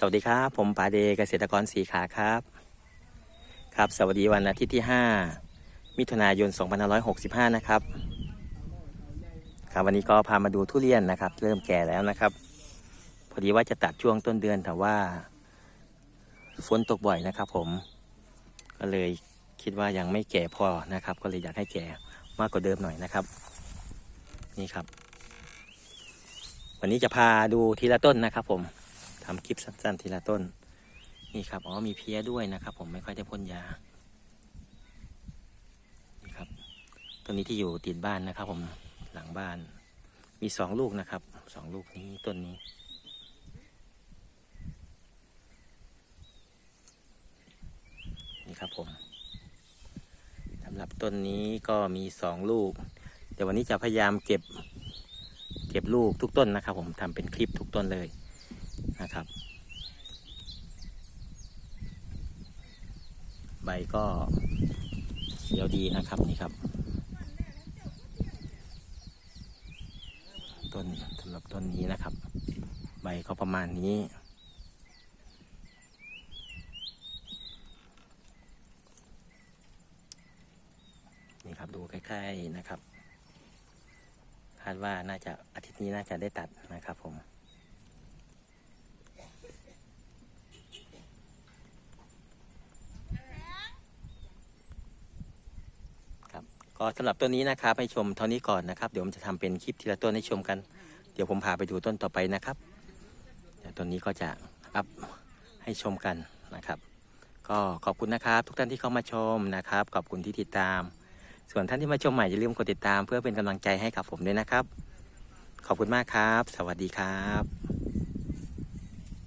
สวัสดีครับ ผมปาเดเกษตรกรสีขาครับ ครับสวัสดีวันอาทิตย์ที่ 5 มิถุนายน 2565 นะครับ ครับวันนี้ก็พามาดูทุเรียนนะครับ เริ่มแก่แล้วนะครับ พอดีว่าจะตัดช่วงต้นเดือนแต่ว่าฝนตกบ่อยนะครับ ผม ก็เลยคิดว่ายังไม่แก่พอนะครับ ก็เลยอยากให้แก่มากกว่าเดิมหน่อยนะครับ นี่ครับ วันนี้จะพาดูทีละต้นนะครับ ผม ทำคลิปสั้นๆทีละต้น นี่ครับอ๋อมีเพี้ยด้วยนะครับ ผมไม่ค่อยได้พ่นยานี่ครับต้นนี้ที่อยู่ติดบ้านนะครับ ผมหลังบ้าน มีสองลูกนะครับสองลูกนี้ต้นนี้นี่ครับผมสำหรับต้นนี้ก็มีสองลูกเดี๋ยววันนี้จะพยายามเก็บเก็บลูกทุกต้นนะครับ ผมทำเป็นคลิปทุกต้นเลย นะครับ ใบก็เขียวดีนะครับนี่ครับ ต้นสำหรับต้นนี้นะครับ ใบก็ประมาณนี้นี่ครับดูใกล้ๆนะครับคาดว่าน่าจะอาทิตย์นี้น่าจะได้ตัดนะครับผม ครับ ก็สำหรับต้นนี้นะครับให้ชมเท่านี้ก่อนนะครับ เดี๋ยวผมจะทำเป็นคลิปทีละต้นให้ชมกัน เดี๋ยวผมพาไปดูต้นต่อไปนะครับต้นนี้ก็จะอัพให้ชมกันนะครับ ก็ขอบคุณนะครับ ทุกท่านที่เข้ามาชมนะครับ ขอบคุณที่ติดตาม ส่วนท่านที่มาชมใหม่อย่าลืมกดติดตาม เพื่อเป็นกำลังใจให้กับผมด้วยนะครับ ขอบคุณมากครับ สวัสดีครับ